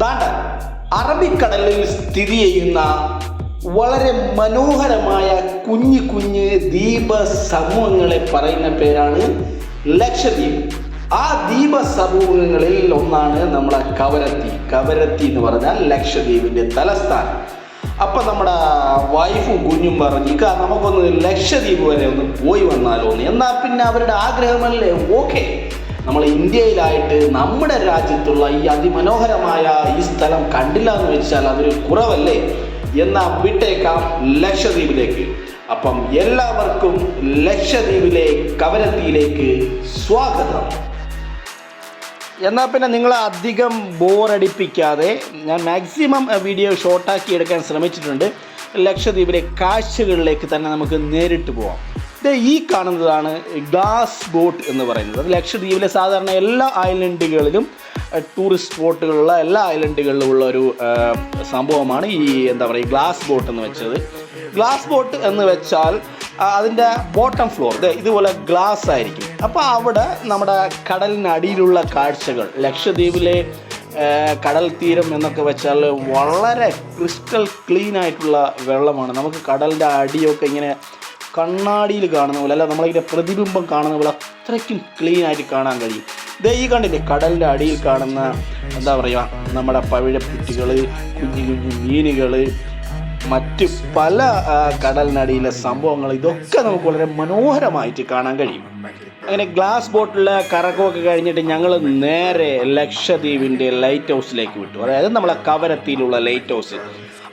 ദാണ്ട അറബിക്കടലിൽ സ്ഥിതി ചെയ്യുന്ന വളരെ മനോഹരമായ കുഞ്ഞു കുഞ്ഞ് ദ്വീപ സമൂഹങ്ങളെ പറയുന്ന പേരാണ് ലക്ഷദ്വീപ്. ആ ദ്വീപ സമൂഹങ്ങളിൽ ഒന്നാണ് നമ്മുടെ കവരത്തി. കവരത്തി എന്ന് പറഞ്ഞാൽ ലക്ഷദ്വീപിന്റെ തലസ്ഥാനം. അപ്പൊ നമ്മുടെ വൈഫും കുഞ്ഞും പറഞ്ഞു ഇക്ക നമുക്കൊന്ന് ലക്ഷദ്വീപ് വരെ ഒന്ന് പോയി വന്നാലോ എന്ന് എന്നാ പിന്നെ അവരുടെ ആഗ്രഹമല്ലേ? ഓക്കെ. നമ്മൾ ഇന്ത്യയിലായിട്ട് നമ്മുടെ രാജ്യത്തുള്ള ഈ അതിമനോഹരമായ ഈ സ്ഥലം കണ്ടില്ല എന്ന് വെച്ചാൽ അതൊരു കുറവല്ലേ? എന്നാ വിട്ടേക്കാം ലക്ഷദ്വീപിലേക്ക്. അപ്പം എല്ലാവർക്കും ലക്ഷദ്വീപിലെ കവരത്തിയിലേക്ക് സ്വാഗതം. എന്നാൽ പിന്നെ നിങ്ങളെ അധികം ബോറടിപ്പിക്കാതെ ഞാൻ മാക്സിമം വീഡിയോ ഷോർട്ടാക്കി എടുക്കാൻ ശ്രമിച്ചിട്ടുണ്ട്. ലക്ഷദ്വീപിലെ കാഴ്ചകളിലേക്ക് തന്നെ നമുക്ക് നേരിട്ട് പോവാം. ഈ കാണുന്നതാണ് ഗ്ലാസ് ബോട്ട് എന്ന് പറയുന്നത്. ലക്ഷദ്വീപിലെ സാധാരണ എല്ലാ ഐലൻഡുകളിലും ടൂറിസ്റ്റ് സ്പോട്ടുകളുള്ള എല്ലാ ഐലൻഡുകളിലും ഉള്ള ഒരു സംഭവമാണ് ഈ എന്താ പറയുക ഗ്ലാസ് ബോട്ട് എന്ന് വെച്ചത്. ഗ്ലാസ് ബോട്ട് എന്ന് വെച്ചാൽ അതിന്റെ ബോട്ടം ഫ്ലോർ. ഇത് ഇതുപോലെ ഗ്ലാസ് ആയിരിക്കും. അപ്പോൾ അവിടെ നമ്മുടെ കടലിനടിയിലുള്ള കാഴ്ചകൾ ലക്ഷദ്വീപിലെ കടൽ തീരം എന്നൊക്കെ വെച്ചാൽ വളരെ ക്രിസ്റ്റൽ ക്ലീൻ ആയിട്ടുള്ള വെള്ളമാണ്. നമുക്ക് കടലിന്റെ അടിയൊക്കെ ഇങ്ങനെ കണ്ണാടിയിൽ കാണുന്ന പോലെ അല്ല നമ്മളിങ്ങനെ പ്രതിബിംബം കാണുന്ന പോലെ അത്രയ്ക്കും ക്ലീൻ ആയിട്ട് കാണാൻ കഴിയും. ദേ ഈ കണ്ടില്ലേ കടലിന്റെ അടിയിൽ കാണുന്ന എന്താ പറയുക നമ്മുടെ പവിഴപ്പുറ്റുകൾ കുഞ്ഞു കുഞ്ഞു മീനുകൾ മറ്റ് പല കടലിനടിയിലെ സംഭവങ്ങൾ ഇതൊക്കെ നമുക്ക് വളരെ മനോഹരമായിട്ട് കാണാൻ കഴിയും. അങ്ങനെ ഗ്ലാസ് ബോട്ടിലെ കറക്കമൊക്കെ കഴിഞ്ഞിട്ട് ഞങ്ങൾ നേരെ ലക്ഷദ്വീപിന്റെ ലൈറ്റ് ഹൗസിലേക്ക് വിട്ടു. അതായത് നമ്മളെ കവരത്തിയിലുള്ള ലൈറ്റ് ഹൗസ്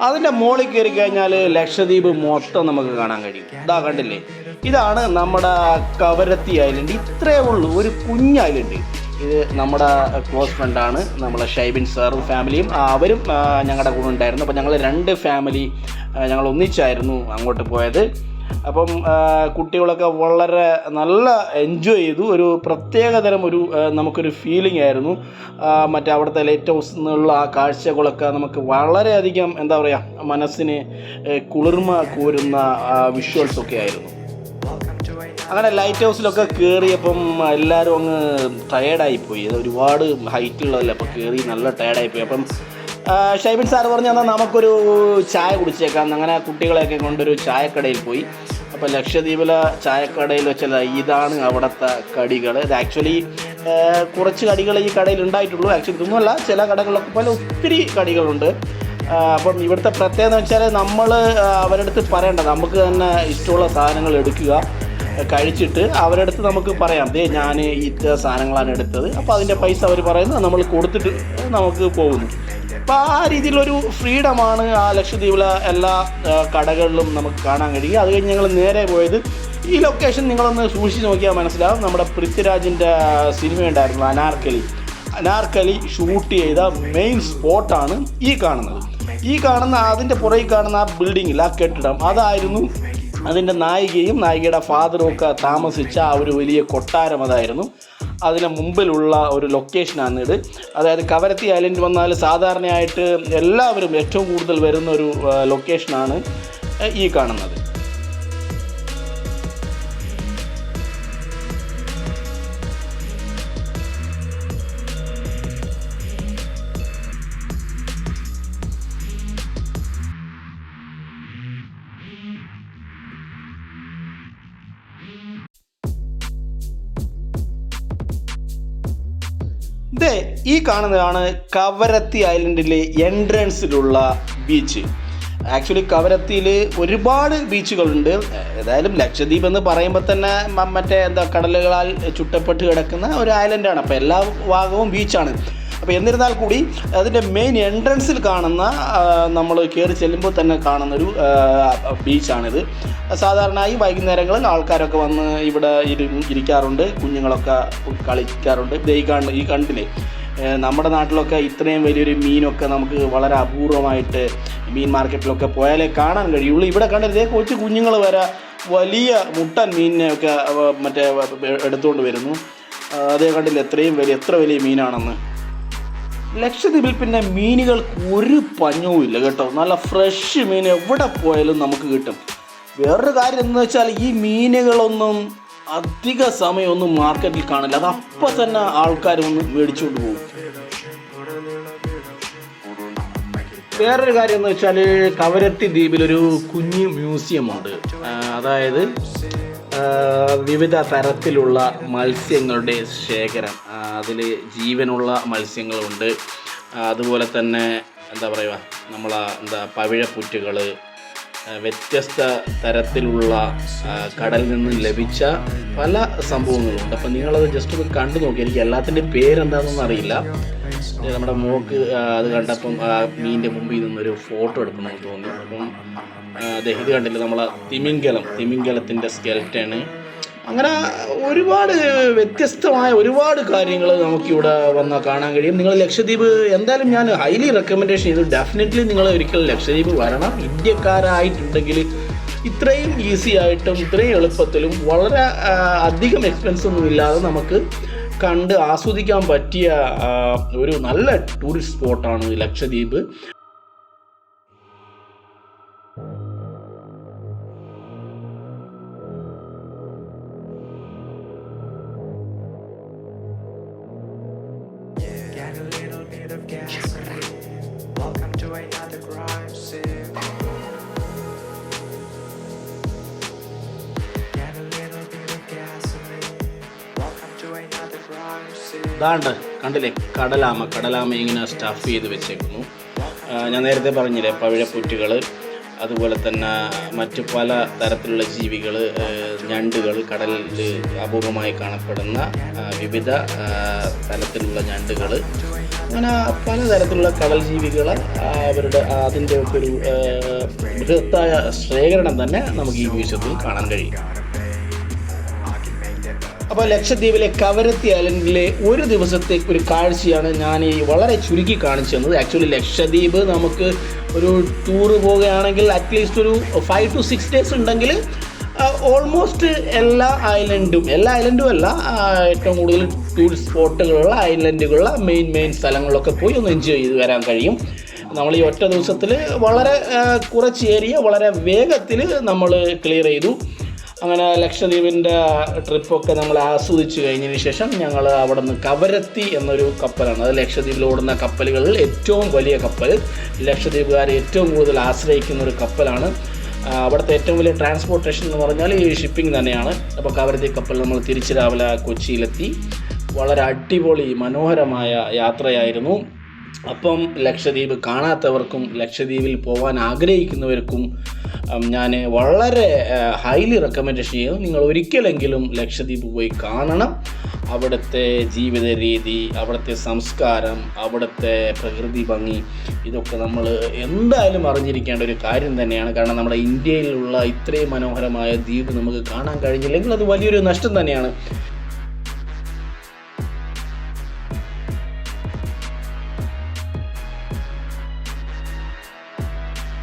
അതിന്റെ മുകളിൽ കയറി കഴിഞ്ഞാൽ ലക്ഷദ്വീപ് മൊത്തം നമുക്ക് കാണാൻ കഴിയും. ഇതാ കണ്ടില്ലേ? ഇതാണ് നമ്മുടെ കവരത്തി ഐലൻഡ്. ഇത്രേ ഉള്ളൂ. ഒരു കുഞ്ഞ് ഐലൻഡ്. ഇത് നമ്മുടെ ക്ലോസ് ഫ്രണ്ടാണ് നമ്മളെ ഷൈബിൻ സാറും ഫാമിലിയും. അവരും ഞങ്ങളുടെ കൂടെ ഉണ്ടായിരുന്നു. അപ്പോൾ ഞങ്ങൾ രണ്ട് ഫാമിലി ഞങ്ങൾ ഒന്നിച്ചായിരുന്നു അങ്ങോട്ട് പോയത്. അപ്പം കുട്ടികളൊക്കെ വളരെ നല്ല എൻജോയ് ചെയ്തു. ഒരു പ്രത്യേകതരം ഒരു നമുക്കൊരു ഫീലിംഗ് ആയിരുന്നു. മറ്റേ അവിടുത്തെ ലൈറ്റ് ഹൗസിൽ നിന്നുള്ള ആ കാഴ്ചകളൊക്കെ നമുക്ക് വളരെയധികം എന്താ പറയുക മനസ്സിന് കുളിർമ കോരുന്ന വിഷ്വൽസൊക്കെ ആയിരുന്നു. അങ്ങനെ ലൈറ്റ് ഹൗസിലൊക്കെ കയറിയപ്പം എല്ലാവരും അങ്ങ് ടയേർഡായിപ്പോയി അത് ഒരുപാട് ഹൈറ്റ് ഉള്ളതല്ലേ അപ്പോൾ കയറി നല്ല ടയേർഡായിപ്പോയി അപ്പം ഷൈബിൻ സാർ പറഞ്ഞു എന്നാൽ നമുക്കൊരു ചായ കുടിച്ചേക്കാം. അങ്ങനെ കുട്ടികളെയൊക്കെ കൊണ്ടൊരു ചായക്കടയിൽ പോയി. അപ്പോൾ ലക്ഷദ്വീപിലെ ചായക്കടയിൽ വെച്ചാൽ ഇതാണ് അവിടുത്തെ കടികൾ ഇത് ആക്ച്വലി കുറച്ച് കടികൾ ഈ കടയിൽ ഉണ്ടായിട്ടുള്ളൂ. ആക്ച്വലി ഇതൊന്നുമല്ല ചില കടകളിലൊക്കെ പല ഒത്തിരി കടികളുണ്ട്. അപ്പം ഇവിടുത്തെ പ്രത്യേകത എന്ന് വെച്ചാൽ നമ്മൾ അവരടുത്ത് പറയേണ്ട നമുക്ക് തന്നെ ഇഷ്ടമുള്ള സാധനങ്ങൾ എടുക്കുക കഴിച്ചിട്ട് അവരടുത്ത് നമുക്ക് പറയാം ദേ ഞാൻ ഇത്ര സാധനങ്ങളാണ് എടുത്തത്. അപ്പോൾ അതിന്റെ പൈസ അവർ പറയുന്നത് നമ്മൾ കൊടുത്തിട്ട് നമുക്ക് പോകുന്നു. അപ്പോൾ ആ രീതിയിലൊരു ഫ്രീഡമാണ് ആ ലക്ഷദ്വീപിലെ എല്ലാ കടകളിലും നമുക്ക് കാണാൻ കഴിയുക. അത് കഴിഞ്ഞ് ഞങ്ങൾ നേരെ പോയത് ഈ ലൊക്കേഷൻ നിങ്ങളൊന്ന് സൂക്ഷിച്ച് നോക്കിയാൽ മനസ്സിലാവും. നമ്മുടെ പൃഥ്വിരാജിന്റെ സിനിമ ഉണ്ടായിരുന്നു അനാർക്കലി. അനാർക്കലി ഷൂട്ട് ചെയ്ത മെയിൻ സ്പോട്ടാണ് ഈ കാണുന്നത്. ഈ കാണുന്ന അതിന്റെ പുറകിൽ കാണുന്ന ആ ബിൽഡിങ്ങിൽ ആ കെട്ടിടം അതായിരുന്നു അതിന്റെ നായികയും നായികയുടെ ഫാദറും ഒക്കെ താമസിച്ച ആ ഒരു വലിയ കൊട്ടാരം അതായിരുന്നു. അതിന് മുമ്പിലുള്ള ഒരു ലൊക്കേഷനാണ് ഇത്. അതായത് കവരത്തി ഐലൻഡ് വന്നാൽ സാധാരണയായിട്ട് എല്ലാവരും ഏറ്റവും കൂടുതൽ വരുന്ന ഒരു ലൊക്കേഷനാണ് ഈ കാണുന്നത്. ഈ കാണുന്നതാണ് കവരത്തി ഐലൻഡിലെ എൻട്രൻസിലുള്ള ബീച്ച്. ആക്ച്വലി കവരത്തിയിൽ ഒരുപാട് ബീച്ചുകളുണ്ട്. ഏതായാലും ലക്ഷദ്വീപ് എന്ന് പറയുമ്പോൾ തന്നെ മറ്റേ എന്താ കടലുകളാൽ ചുറ്റപ്പെട്ട് കിടക്കുന്ന ഒരു ഐലൻഡാണ്. അപ്പോൾ എല്ലാ ഭാഗവും ബീച്ചാണ്. അപ്പോൾ എന്നിരുന്നാൽ കൂടി അതിന്റെ മെയിൻ എൻട്രൻസിൽ കാണുന്ന നമ്മൾ കയറി ചെല്ലുമ്പോൾ തന്നെ കാണുന്നൊരു ബീച്ചാണിത്. സാധാരണയായി വൈകുന്നേരങ്ങളിൽ ആൾക്കാരൊക്കെ വന്ന് ഇവിടെ ഇരി ഇരിക്കാറുണ്ട്. കുഞ്ഞുങ്ങളൊക്കെ കളിക്കാറുണ്ട്. ഈ ഏഹ് നമ്മുടെ നാട്ടിലൊക്കെ ഇത്രയും വലിയൊരു മീനൊക്കെ നമുക്ക് വളരെ അപൂർവമായിട്ട് മീൻ മാർക്കറ്റിലൊക്കെ പോയാലേ കാണാൻ കഴിയുള്ളൂ ഇവിടെ കണ്ടിരുന്നേ കൊച്ചു കുഞ്ഞുങ്ങൾ വരെ വലിയ മുട്ടൻ മീനിനെയൊക്കെ മറ്റേ എടുത്തുകൊണ്ട് വരുന്നു. അതേ കണ്ടില്ല എത്രയും വലിയ എത്ര വലിയ മീനാണെന്ന്. ലക്ഷദ്വീപിൽ പിന്നെ മീനുകൾക്ക് ഒരു പഞ്ഞവും ഇല്ല കേട്ടോ. നല്ല ഫ്രഷ് മീൻ എവിടെ പോയാലും നമുക്ക് കിട്ടും. വേറൊരു കാര്യം എന്ന് വെച്ചാൽ ഈ മീനുകളൊന്നും അധിക സമയമൊന്നും മാർക്കറ്റിൽ കാണില്ല. അത് അപ്പം തന്നെ ആൾക്കാർ ഒന്ന് മേടിച്ചുകൊണ്ട് പോകും. വേറൊരു കാര്യം എന്ന് വെച്ചാൽ കവരത്തി ദ്വീപിലൊരു കുഞ്ഞു മ്യൂസിയം ഉണ്ട് അതായത് വിവിധ തരത്തിലുള്ള മത്സ്യങ്ങളുടെ ശേഖരം. അതിൽ ജീവനുള്ള മത്സ്യങ്ങളുണ്ട്. അതുപോലെ തന്നെ എന്താ പറയുക നമ്മളെ എന്താ പവിഴപ്പുറ്റുകൾ വ്യത്യസ്ത തരത്തിലുള്ള കടലിൽ നിന്നും ലഭിച്ച പല സംഭവങ്ങളുണ്ട്. അപ്പം നിങ്ങളത് ജസ്റ്റ് ഒന്ന് കണ്ടു നോക്കി. എനിക്ക് എല്ലാത്തിന്റെ പേരെന്താണെന്നൊന്നും അറിയില്ല. നമ്മുടെ മോക്ക് അത് കണ്ടപ്പം മീനിന്റെ മുമ്പിൽ നിന്നൊരു ഫോട്ടോ എടുക്കണമെന്ന് തോന്നി. അപ്പം ഇത് കണ്ടില്ല നമ്മളെ തിമിംഗലം. തിമിംഗലത്തിന്റെ സ്കെൽറ്റാണ് അങ്ങനെ ഒരുപാട് വ്യത്യസ്തമായ ഒരുപാട് കാര്യങ്ങൾ നമുക്കിവിടെ വന്നാൽ കാണാൻ കഴിയും. നിങ്ങൾ ലക്ഷദ്വീപ് എന്തായാലും ഞാൻ ഹൈലി റെക്കമെൻഡേഷൻ ചെയ്തു. ഡെഫിനറ്റ്ലി നിങ്ങൾ ഒരിക്കലും ലക്ഷദ്വീപ് വരണം. ഇന്ത്യക്കാരായിട്ടുണ്ടെങ്കിൽ ഇത്രയും ഈസി ആയിട്ടും ഇത്രയും എളുപ്പത്തിലും വളരെ അധികം എക്സ്പെൻസ് ഒന്നും ഇല്ലാതെ നമുക്ക് കണ്ട് ആസ്വദിക്കാൻ പറ്റിയ ഒരു നല്ല ടൂറിസ്റ്റ് സ്പോട്ടാണ് ലക്ഷദ്വീപ്. ഇതാണ്ട് കണ്ടില്ലേ? കടലാമ കടലാമ ഇങ്ങനെ സ്റ്റഫ് ചെയ്ത് വെച്ചേക്കുന്നു. ഞാൻ നേരത്തെ പറഞ്ഞില്ലേ പവിഴപ്പുറ്റുകൾ അതുപോലെ തന്നെ മറ്റു പല തരത്തിലുള്ള ജീവികൾ ഞണ്ടുകൾ കടലിൽ അപൂർവമായി കാണപ്പെടുന്ന വിവിധ തരത്തിലുള്ള ഞണ്ടുകൾ അങ്ങനെ പലതരത്തിലുള്ള കടൽ ജീവികൾ അവരുടെ അതിന്റെ ഒക്കെ ഒരു ബൃഹത്തായ ശേഖരണം തന്നെ നമുക്ക് ഈ മ്യൂസിയത്തിൽ കാണാൻ കഴിയും. അപ്പോൾ ലക്ഷദ്വീപിലെ കവരത്തി ഐലൻഡിലെ ഒരു ദിവസത്തെ ഒരു കാഴ്ചയാണ് ഞാൻ ഈ വളരെ ചുരുക്കി കാണിച്ചു തന്നത്. ആക്ച്വലി ലക്ഷദ്വീപ് നമുക്ക് ഒരു ടൂറ് പോവുകയാണെങ്കിൽ അറ്റ്ലീസ്റ്റ് ഒരു ഫൈവ് ടു സിക്സ് ഡേയ്സ് ഉണ്ടെങ്കിൽ ഓൾമോസ്റ്റ് എല്ലാ ഐലൻഡും എല്ലാ ഐലൻഡും അല്ല ഏറ്റവും കൂടുതൽ ടൂറിസ്റ്റ് സ്പോട്ടുകളുള്ള ഐലൻഡുകളുള്ള മെയിൻ മെയിൻ സ്ഥലങ്ങളിലൊക്കെ പോയി ഒന്ന് എൻജോയ് ചെയ്ത് വരാൻ കഴിയും. നമ്മൾ ഈ ഒറ്റ ദിവസത്തിൽ വളരെ കുറച്ച് ഏരിയ വളരെ വേഗത്തിൽ നമ്മൾ ക്ലിയർ ചെയ്തു. അങ്ങനെ ലക്ഷദ്വീപിന്റെ ട്രിപ്പൊക്കെ നമ്മൾ ആസ്വദിച്ച് കഴിഞ്ഞതിന് ശേഷം ഞങ്ങൾ അവിടെ നിന്ന് കവരത്തി എന്നൊരു കപ്പലാണ്. അത് ലക്ഷദ്വീപിൽ ഓടുന്ന കപ്പലുകളിൽ ഏറ്റവും വലിയ കപ്പൽ. ലക്ഷദ്വീപുകാർ ഏറ്റവും കൂടുതൽ ആശ്രയിക്കുന്ന ഒരു കപ്പലാണ്. അവിടുത്തെ ഏറ്റവും വലിയ ട്രാൻസ്പോർട്ടേഷൻ എന്ന് പറഞ്ഞാൽ ഈ ഷിപ്പിംഗ് തന്നെയാണ്. അപ്പോൾ കവരത്തി കപ്പൽ നമ്മൾ തിരിച്ച് രാവിലെ കൊച്ചിയിലെത്തി. വളരെ അടിപൊളി മനോഹരമായ യാത്രയായിരുന്നു. അപ്പം ലക്ഷദ്വീപ് കാണാത്തവർക്കും ലക്ഷദ്വീപിൽ പോകാൻ ആഗ്രഹിക്കുന്നവർക്കും ഞാൻ വളരെ ഹൈലി റെക്കമെൻഡ് ചെയ്യുന്നു. നിങ്ങൾ ഒരിക്കലെങ്കിലും ലക്ഷദ്വീപ് പോയി കാണണം. അവിടുത്തെ ജീവിത രീതി അവിടുത്തെ സംസ്കാരം അവിടുത്തെ പ്രകൃതി ഭംഗി ഇതൊക്കെ നമ്മൾ എന്തായാലും അറിഞ്ഞിരിക്കേണ്ട ഒരു കാര്യം തന്നെയാണ്. കാരണം നമ്മുടെ ഇന്ത്യയിലുള്ള ഇത്രയും മനോഹരമായ ദ്വീപ് നമുക്ക് കാണാൻ കഴിഞ്ഞില്ലെങ്കിൽ അത് വലിയൊരു നഷ്ടം തന്നെയാണ്.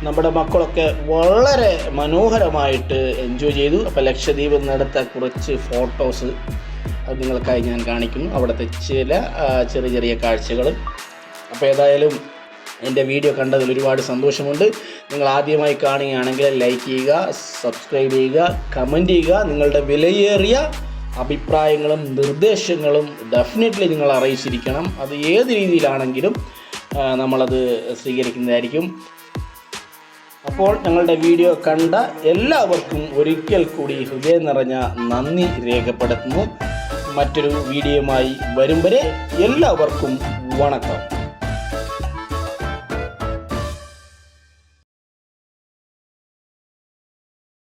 നമ്മുടെ മക്കളൊക്കെ വളരെ മനോഹരമായിട്ട് എൻജോയ് ചെയ്തു. അപ്പോൾ ലക്ഷദ്വീപ് നടത്ത കുറച്ച് ഫോട്ടോസ് അത് നിങ്ങൾക്കായി ഞാൻ കാണിക്കുന്നു. അവിടുത്തെ ചില ചെറിയ ചെറിയ കാഴ്ചകൾ അപ്പോൾ ഏതായാലും എന്റെ വീഡിയോ കണ്ടതിൽ ഒരുപാട് സന്തോഷമുണ്ട്. നിങ്ങൾ ആദ്യമായി കാണുകയാണെങ്കിൽ ലൈക്ക് ചെയ്യുക സബ്സ്ക്രൈബ് ചെയ്യുക കമന്റ് ചെയ്യുക. നിങ്ങളുടെ വിലയേറിയ അഭിപ്രായങ്ങളും നിർദ്ദേശങ്ങളും ഡെഫിനറ്റ്ലി നിങ്ങൾ അറിയിച്ചിരിക്കണം. അത് ഏത് രീതിയിലാണെങ്കിലും നമ്മളത് സ്വീകരിക്കുന്നതായിരിക്കും. അപ്പോൾ ഞങ്ങളുടെ വീഡിയോ കണ്ട എല്ലാവർക്കും ഒരിക്കൽ കൂടി ഹൃദയം നിറഞ്ഞ നന്ദി രേഖപ്പെടുത്തുന്നു. മറ്റൊരു വീഡിയോയുമായി വരും വരെ എല്ലാവർക്കും വണക്കം.